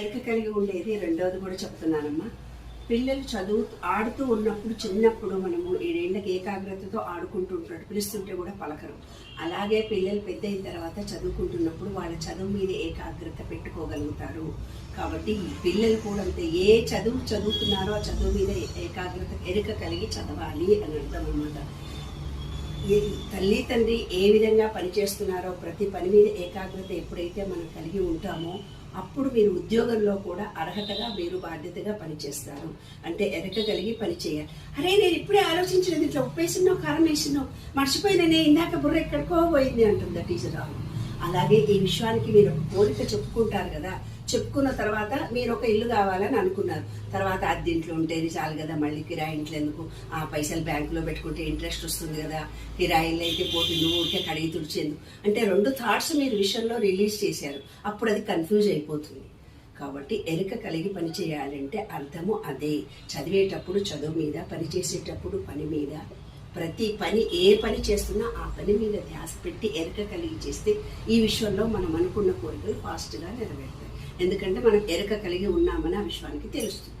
ఎరుక కలిగి ఉండేది రెండవది కూడా చెప్తున్నానమ్మా. పిల్లలు చదువు ఆడుతూ ఉన్నప్పుడు చిన్నప్పుడు మనము ఏడేళ్ళకి ఏకాగ్రతతో ఆడుకుంటూ ఉంటాడు పిలుస్తుంటే కూడా పలకరు. అలాగే పిల్లలు పెద్ద అయిన తర్వాత చదువుకుంటున్నప్పుడు వాళ్ళ చదువు మీద ఏకాగ్రత పెట్టుకోగలుగుతారు. కాబట్టి పిల్లలు కూడా అంతే ఏ చదువు చదువుతున్నారో ఆ చదువు మీద ఏకాగ్రత ఎరుక కలిగి చదవాలి అని అర్థం అన్నమాట. తల్లి తండ్రి ఏ విధంగా పనిచేస్తున్నారో ప్రతి పని మీద ఏకాగ్రత ఎప్పుడైతే మనం కలిగి ఉంటామో అప్పుడు మీరు ఉద్యోగంలో కూడా అర్హతగా మీరు బాధ్యతగా పనిచేస్తారు. అంటే ఎరకగలిగి పనిచేయాలి పని చేయాలి. అరే నేను ఇప్పుడే ఆలోచించినది ఇట్లా ఉప్పేసినో కారం వేసినో మర్చిపోయిననే ఇందాక బుర్ర ఎక్కడికో పోయింది అంటుంది టీచర్ రావు అలాగే ఈ విషయానికి మీరు ఒక కోరిక చెప్పుకుంటారు కదా చెప్పుకున్న తర్వాత మీరు ఒక ఇల్లు కావాలని అనుకున్నారు. తర్వాత అద్దెంట్లో ఉంటేది చాలు కదా మళ్ళీ కిరాయి ఇంట్లో ఎందుకు? ఆ పైసలు బ్యాంకులో పెట్టుకుంటే ఇంట్రెస్ట్ వస్తుంది కదా. కిరాయిలు అయితే పోటీ నువ్వు ఊరికే కడిగి తుడిచేందుకు. అంటే రెండు థాట్స్ మీరు విషయంలో రిలీజ్ చేశారు. అప్పుడు అది కన్ఫ్యూజ్ అయిపోతుంది. కాబట్టి ఎరుక కలిగి పని చేయాలంటే అర్థము అదే. చదివేటప్పుడు చదువు మీద పని చేసేటప్పుడు పని మీద ప్రతి పని ఏ పని చేస్తున్నా ఆ పని మీద ధ్యాస పెట్టి ఎరక కలిగి చేస్తే ఈ విశ్వంలో మనం అనుకున్న కోరికలు ఫాస్ట్గా నెరవేరుతాయి. ఎందుకంటే మనం ఎరక కలిగి ఉన్నామని ఆ విశ్వానికి తెలుస్తుంది.